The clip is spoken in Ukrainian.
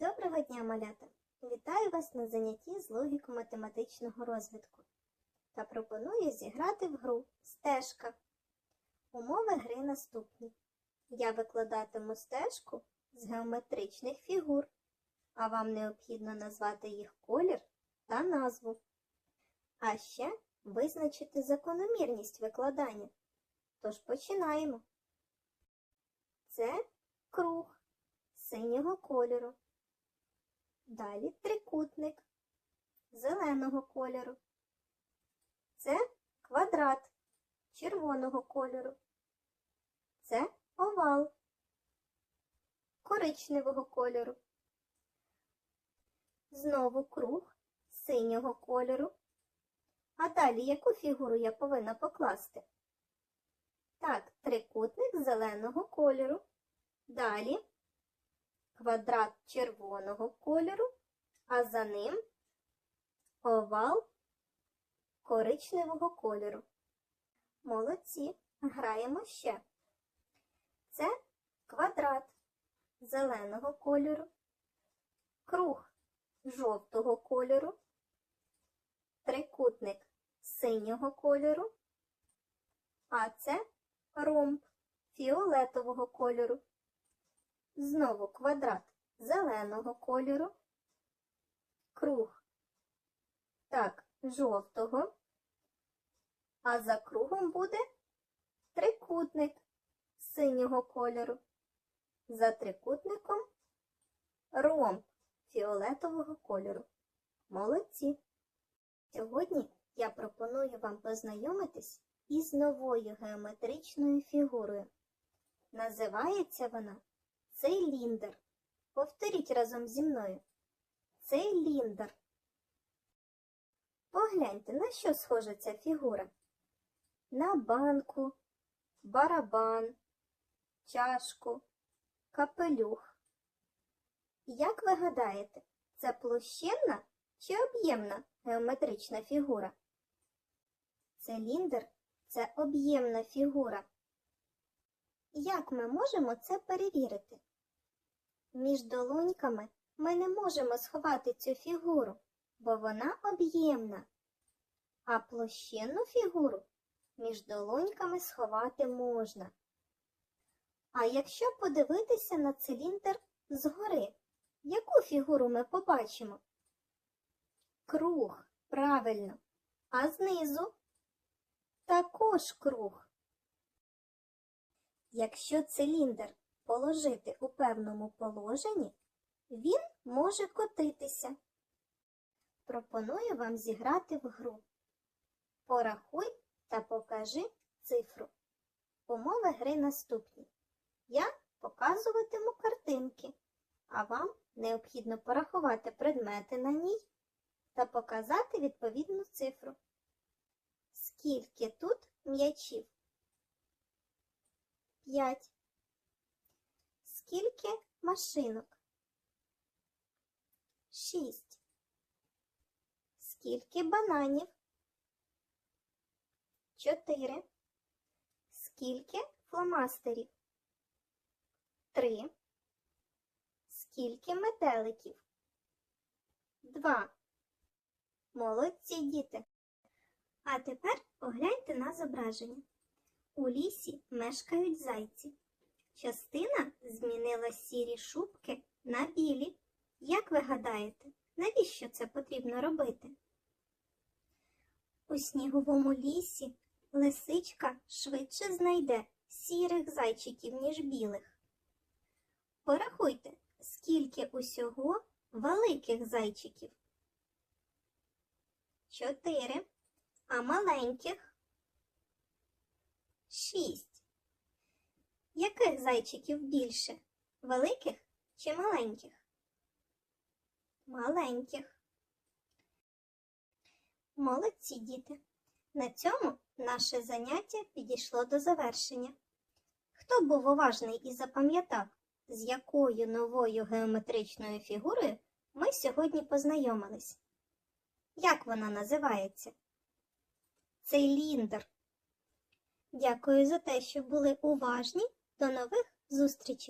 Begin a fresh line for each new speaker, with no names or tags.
Доброго дня, малята! Вітаю вас на занятті з логіко-математичного розвитку та пропоную зіграти в гру стежка. Умови гри наступні. Я викладатиму стежку з геометричних фігур, а вам необхідно назвати їх колір та назву. А ще визначити закономірність викладання. Тож починаємо. Це круг синього кольору. Далі трикутник зеленого кольору. Це квадрат червоного кольору. Це овал коричневого кольору. Знову круг синього кольору. А далі яку фігуру я повинна покласти? Так, трикутник зеленого кольору. Далі квадрат червоного кольору, а за ним овал коричневого кольору. Молодці, граємо ще. Це квадрат зеленого кольору, круг жовтого кольору, трикутник синього кольору, а це ромб фіолетового кольору. Знову квадрат зеленого кольору, круг так, жовтого, а за кругом буде трикутник синього кольору. За трикутником ромб фіолетового кольору. Молодці! Сьогодні я пропоную вам познайомитись із новою геометричною фігурою. Називається вона циліндр. Повторіть разом зі мною. Циліндр. Погляньте, на що схожа ця фігура? На банку, барабан, чашку, капелюх. Як ви гадаєте, це площинна чи об'ємна геометрична фігура? Циліндр це об'ємна фігура. Як ми можемо це перевірити? Між долоньками ми не можемо сховати цю фігуру, бо вона об'ємна, а площинну фігуру між долоньками сховати можна. А якщо подивитися на циліндр згори, яку фігуру ми побачимо? Круг, правильно, а знизу також круг. Якщо циліндр положити у певному положенні, він може котитися. Пропоную вам зіграти в гру. Порахуй та покажи цифру. Умови гри наступні. Я показуватиму картинки, а вам необхідно порахувати предмети на ній та показати відповідну цифру. Скільки тут м'ячів? П'ять. Скільки машинок? Шість. Скільки бананів? Чотири. Скільки фломастерів? Три. Скільки метеликів? Два. Молодці діти. А тепер погляньте на зображення. У лісі мешкають зайці. Частина змінила сірі шубки на білі. Як ви гадаєте, навіщо це потрібно робити? У сніговому лісі лисичка швидше знайде сірих зайчиків, ніж білих. Порахуйте, скільки усього великих зайчиків. Чотири. А маленьких? Шість. Яких зайчиків більше? Великих чи маленьких? Маленьких. Молодці діти. На цьому наше заняття підійшло до завершення. Хто був уважний і запам'ятав, з якою новою геометричною фігурою ми сьогодні познайомились? Як вона називається? Циліндр. Дякую за те, що були уважні. До нових зустрічей!